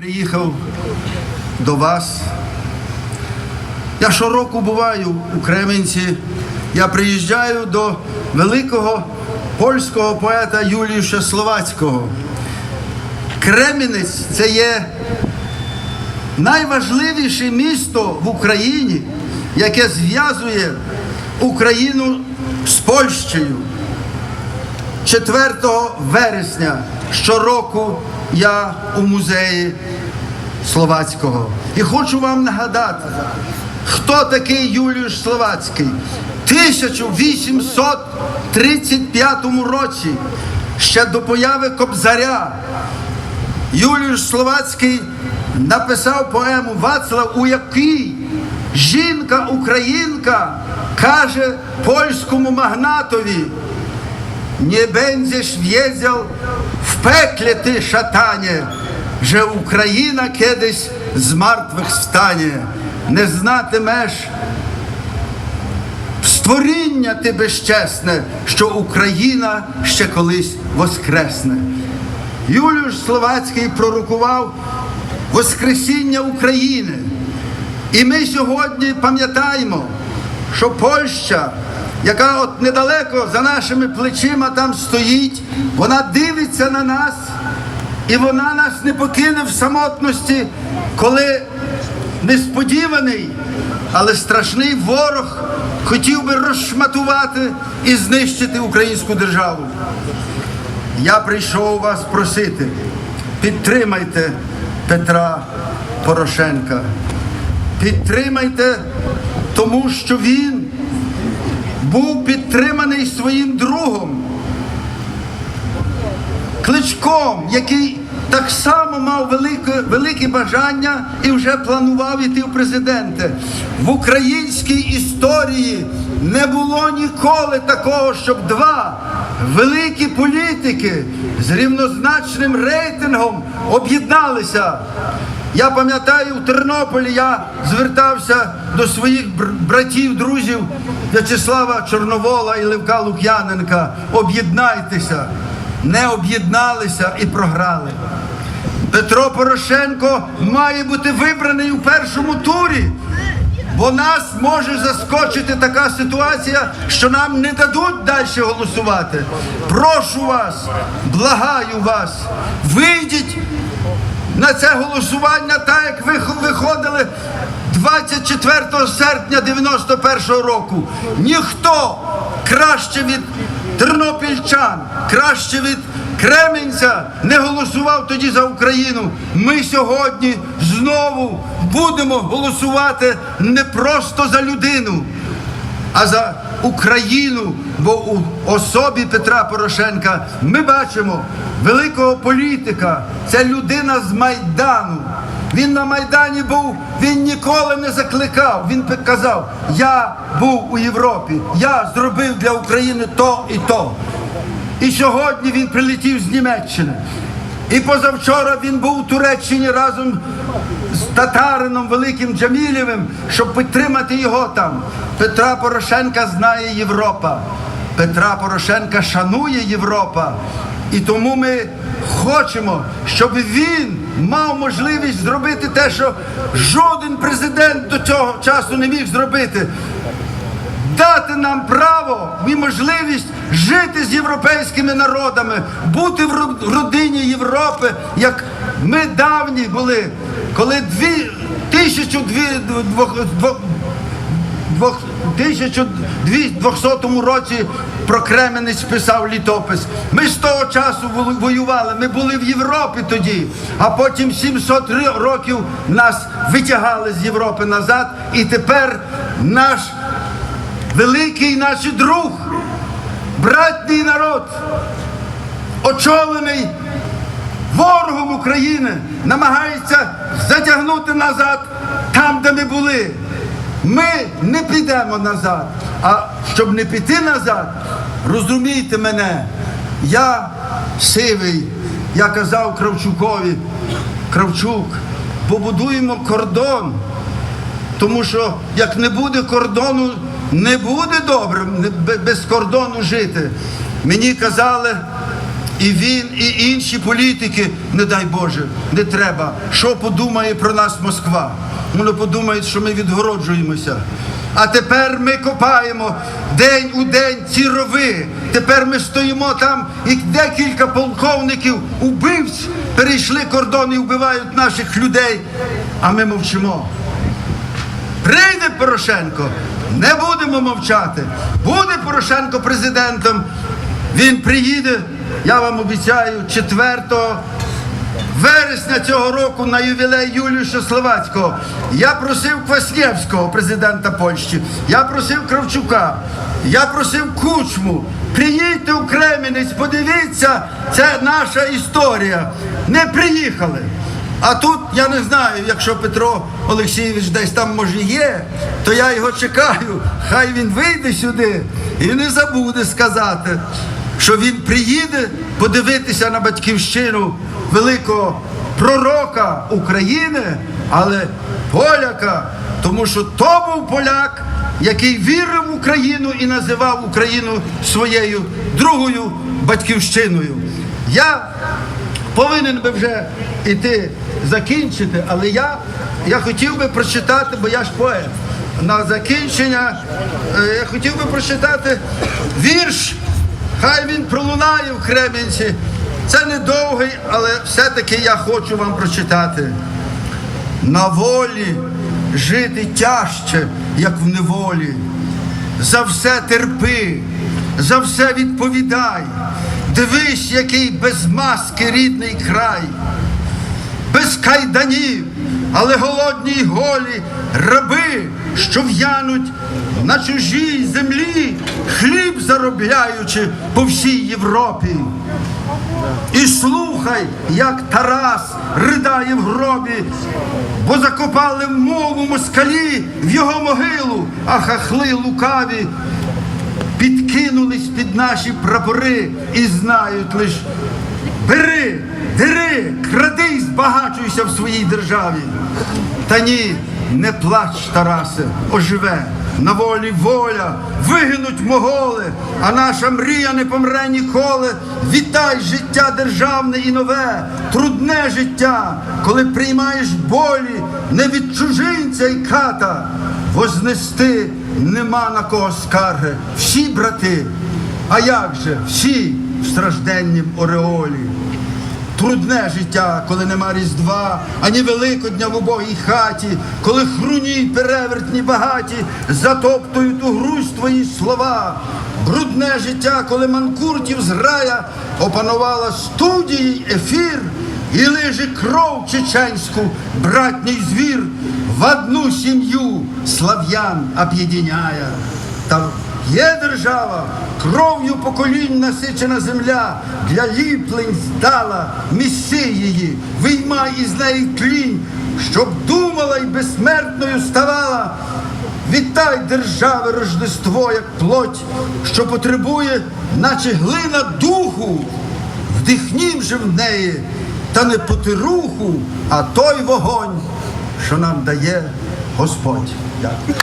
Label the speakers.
Speaker 1: Приїхав до вас. Я щороку буваю у Кременці. Я приїжджаю до великого польського поета Юліуша Словацького. Кремінець це є найважливіше місто в Україні, яке зв'язує Україну з Польщею. 4 вересня щороку я у музеї Словацького. І хочу вам нагадати, хто такий Юліуш Словацький. В 1835 році, ще до появи Кобзаря, Юліуш Словацький написав поему Вацлав, у якій жінка-українка каже польському магнатові. Nie będziesz wiedział w pekle ty, szatanie, że Україна kiedyś z martwych stanie. Не знатимеш створіння ти безчесне, що Україна ще колись воскресне. Юліуш Словацький пророкував Воскресіння України. І ми сьогодні пам'ятаємо, що Польща, яка от недалеко за нашими плечима там стоїть, вона дивиться на нас, і вона нас не покине в самотності, коли несподіваний, але страшний ворог хотів би розшматувати і знищити українську державу. Я прийшов вас просити, підтримайте Петра Порошенка. Підтримайте, тому що він був підтриманий своїм другом, кличком, який так само мав велике, велике бажання і вже планував іти в президенти. В українській історії не було ніколи такого, щоб два великі політики з рівнозначним рейтингом об'єдналися. Я пам'ятаю, в Тернополі я звертався до своїх братів, друзів В'ячеслава Чорновола і Левка Лук'яненка. Об'єднайтеся, не об'єдналися і програли. Петро Порошенко має бути вибраний у першому турі, бо нас може заскочити така ситуація, що нам не дадуть далі голосувати. Прошу вас, благаю вас, вийдіть на це голосування, так як ви виходили 24 серпня 91 року. Ніхто краще від тернопільчан, краще від Кременця не голосував тоді за Україну. Ми сьогодні знову будемо голосувати не просто за людину, а за Україну, бо у особі Петра Порошенка ми бачимо великого політика. Це людина з Майдану. Він на Майдані був, він ніколи не закликав. Він казав: Я був у Європі, я зробив для України то і то. І сьогодні він прилетів з Німеччини. І позавчора він був у Туреччині разом з татарином Великим Джамілєвим, щоб підтримати його там. Петра Порошенка знає Європа. Петра Порошенка шанує Європа. І тому ми хочемо, щоб він мав можливість зробити те, що жоден президент до цього часу не міг зробити дати нам право і можливість жити з європейськими народами, бути в родині Європи, як ми давні були, коли дві тисячу дві двох, двох, двох, 1200 році про Кременець писав літопис. Ми з того часу воювали, ми були в Європі тоді, а потім 700 років нас витягали з Європи назад, і тепер наш великий наш друг, братній народ, очолений ворогом України, намагається затягнути назад там, де ми були. Ми не підемо назад. А щоб не піти назад, розумійте мене, я сивий, я казав Кравчукові, Кравчук, побудуємо кордон. Тому що як не буде кордону, не буде добре без кордону жити. Мені казали І він, і інші політики, не дай Боже, не треба. Що подумає про нас Москва? Вони подумають, що ми відгороджуємося. А тепер ми копаємо день у день ці рови. Тепер ми стоїмо там, і декілька полковників убивць перейшли кордон і вбивають наших людей, а ми мовчимо. Прийде Порошенко, не будемо мовчати. Буде Порошенко президентом. Він приїде, я вам обіцяю, 4 вересня цього року на ювілей Юліуша Словацького. Я просив Кваснєвського, президента Польщі, я просив Кравчука, я просив Кучму. Приїдьте у Кремінець, подивіться, це наша історія. Не приїхали. А тут я не знаю, якщо Петро Олексійович десь там може є, то я його чекаю. Хай він вийде сюди і не забуде сказати, що він приїде подивитися на батьківщину великого пророка України, але поляка, тому що то був поляк, який вірив в Україну і називав Україну своєю другою батьківщиною. Я повинен би вже іти закінчити, але я, я хотів би прочитати, бо я ж поет. На закінчення е, я хотів би прочитати вірш. Хай він пролунає в Кремінці. Це недовгий, але все-таки я хочу вам прочитати. На волі жити тяжче, як в неволі. За все терпи, за все відповідай. Дивись, який без маски рідний край, без кайданів, але голодні й голі раби, що в'януть на чужій землі, хліб заробляючи по всій Європі. І слухай, як Тарас ридає в гробі, бо закопали мову москалі в його могилу, а хахли лукаві підкинулись під наші прапори і знають лиш бери, дири, кради збагачуйся в своїй державі. Та ні, не плач, Тарасе, оживе. На волі воля, вигинуть моголи, а наша мрія не помре ніколи. Вітай життя державне і нове, трудне життя, коли приймаєш болі не від чужинця й ката. Вознести нема на кого скарги. Всі брати, а як же, всі в стражденнім ореолі. Трудне життя, коли нема Різдва, ані Великодня в убогій хаті, коли хруні перевертні багаті затоптують у грусть твої слова. Брудне життя, коли манкуртів зграя опанувала студії ефір і лиже кров чеченську, братній звір, в одну сім'ю слав'ян об'єдиняє. Та Є держава, кров'ю поколінь насичена земля, для ліплень здала місці її, виймай із неї тлінь, щоб думала й безсмертною ставала. Вітай держави Рождество, як плоть, що потребує, наче глина духу, вдихнім же в неї, та не потируху, а той вогонь, що нам дає Господь. Дякую.